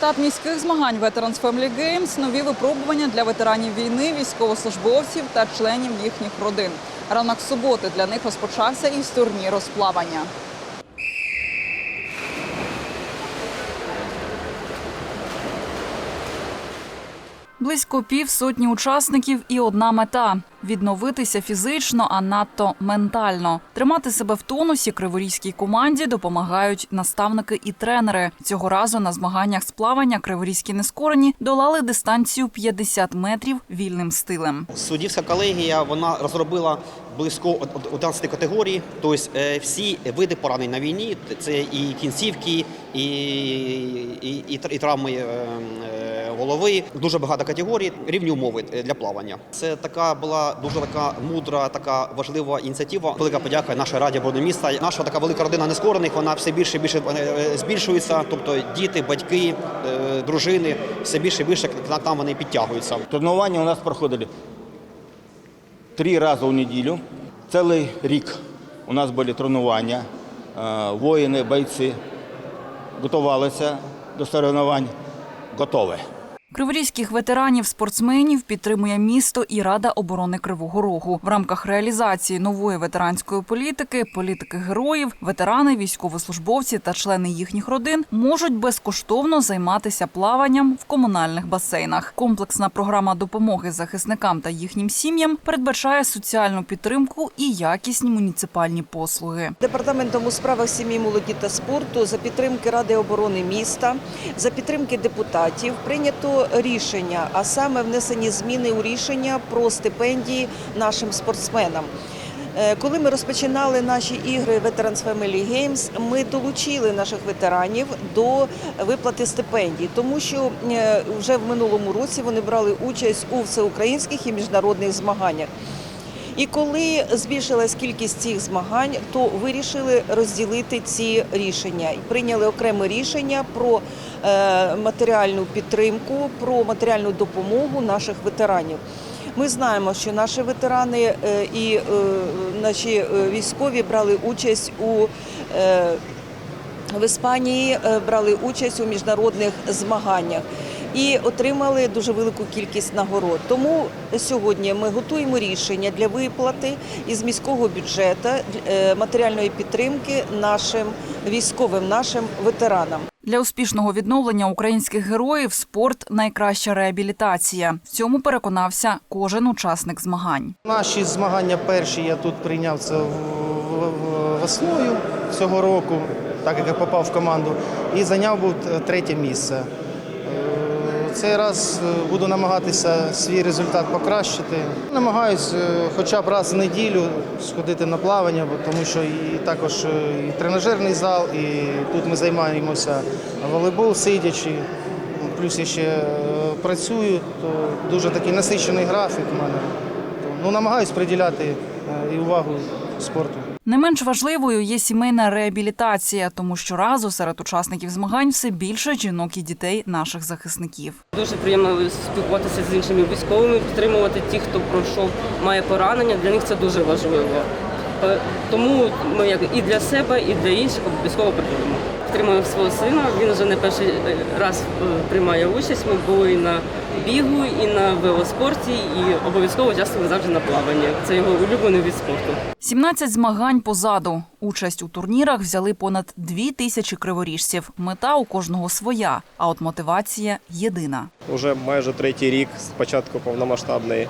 етап міських змагань Veterans Family Games – нові випробування для ветеранів війни, військовослужбовців та членів їхніх родин. Ранок суботи для них розпочався із турніру з плавання. Близько півсотні учасників і одна мета відновитися фізично, а надто ментально. Тримати себе в тонусі криворізькій команді допомагають наставники і тренери. Цього разу на змаганнях з плавання криворізькі нескорені долали дистанцію 50 метрів вільним стилем. Суддівська колегія вона розробила близько 11 категорій. Тобто е, всі види поранень на війні це і кінцівки, і, і, і, і травми е, е, голови. Дуже багато категорій, рівні умови для плавання. Це така була дуже така мудра, така важлива ініціатива. Велика подяка нашій раді оборони міста. Наша така велика родина нескорених. Вона все більше і більше е, збільшується. Тобто діти, батьки, е, дружини все більше і більше к нам вони підтягуються. Тренування у нас проходили три рази в неділю. Цілий рік у нас були тренування. Е, Воїни, бойці готувалися до соревновань, готові. Криворізьких ветеранів спортсменів підтримує місто і Рада оборони Кривого Рогу в рамках реалізації нової ветеранської політики, політики героїв, ветерани, військовослужбовці та члени їхніх родин можуть безкоштовно займатися плаванням в комунальних басейнах. Комплексна програма допомоги захисникам та їхнім сім'ям передбачає соціальну підтримку і якісні муніципальні послуги. Департаментом у справах сім'ї, молоді та спорту за підтримки Ради оборони міста, за підтримки депутатів прийнято рішення, а саме внесені зміни у рішення про стипендії нашим спортсменам. Е, Коли ми розпочинали наші ігри Veterans Family Games, ми долучили наших ветеранів до виплати стипендій, тому що е, вже в минулому році вони брали участь у всеукраїнських і міжнародних змаганнях. І коли збільшилась кількість цих змагань, то вирішили розділити ці рішення і прийняли окреме рішення про е, матеріальну підтримку, про матеріальну допомогу наших ветеранів. Ми знаємо, що наші ветерани е, і е, наші військові брали участь у в Іспанії брали участь у міжнародних змаганнях і отримали дуже велику кількість нагород. Тому сьогодні ми готуємо рішення для виплати із міського бюджету е, матеріальної підтримки нашим військовим, нашим ветеранам. Для успішного відновлення українських героїв спорт найкраща реабілітація. В цьому переконався кожен учасник змагань. Наші змагання перші я тут прийняв це весною цього року, так як я попав в команду, і зайняв був третє місце. Цей раз е, буду намагатися свій результат покращити. Намагаюсь е, хоча б раз в неділю сходити на плавання, тому що і також е, і тренажерний зал, і тут ми займаємося волейбол сидячи. Плюс я ще працюю, то дуже такий насичений графік у мене. Ну, намагаюсь приділяти і увагу спорту. Не менш важливою є сімейна реабілітація, тому що разу серед учасників змагань все більше жінок і дітей наших захисників. Дуже приємно спілкуватися з іншими військовими, підтримувати тих, хто пройшов, має поранення. Для них це дуже важливо. Е, Тому ми і для себе, і для інших обов'язково приходимо. Підтримую свого сина. Він вже не перший е, раз е, приймає участь. Ми були і на бігу, і на велоспорті, і обов'язково участвуємо завжди на плаванні. Це його улюблений від спорту. 17 змагань позаду. Участь у турнірах взяли понад дві тисячі криворіжців. Мета у кожного своя, а от мотивація єдина. Уже майже третій рік з початку повномасштабної.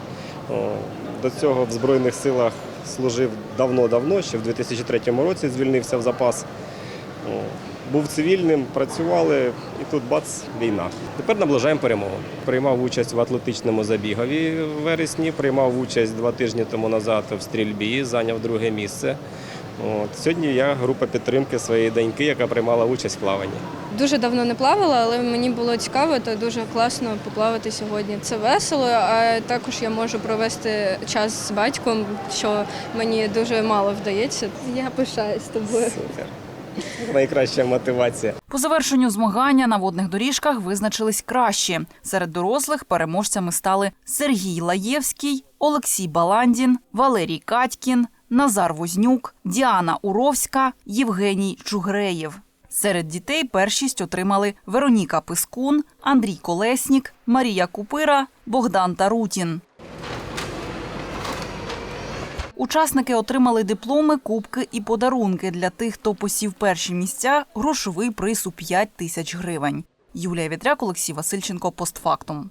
До цього в Збройних силах служив давно-давно, ще в 2003 році звільнився в запас. Був цивільним, працювали, і тут бац, війна. Тепер наближаємо перемогу. Приймав участь в атлетичному забігові в вересні, приймав участь два тижні тому назад в стрільбі, зайняв друге місце. От. Сьогодні я група підтримки своєї доньки, яка приймала участь в плаванні. Дуже давно не плавала, але мені було цікаво, то дуже класно поплавати сьогодні. Це весело, а також я можу провести час з батьком, що мені дуже мало вдається. Я пишаюсь тобою. Супер. Найкраща мотивація. По завершенню змагання на водних доріжках визначились кращі. Серед дорослих переможцями стали Сергій Лаєвський, Олексій Баландін, Валерій Катькін, Назар Вознюк, Діана Уровська, Євгеній Чугреєв. Серед дітей першість отримали Вероніка Пискун, Андрій Колеснік, Марія Купира, Богдан Тарутін. Учасники отримали дипломи, кубки і подарунки для тих, хто посів перші місця, грошовий приз у 5 тисяч гривень. Юлія Вітряк, Олексій Васильченко, постфактум.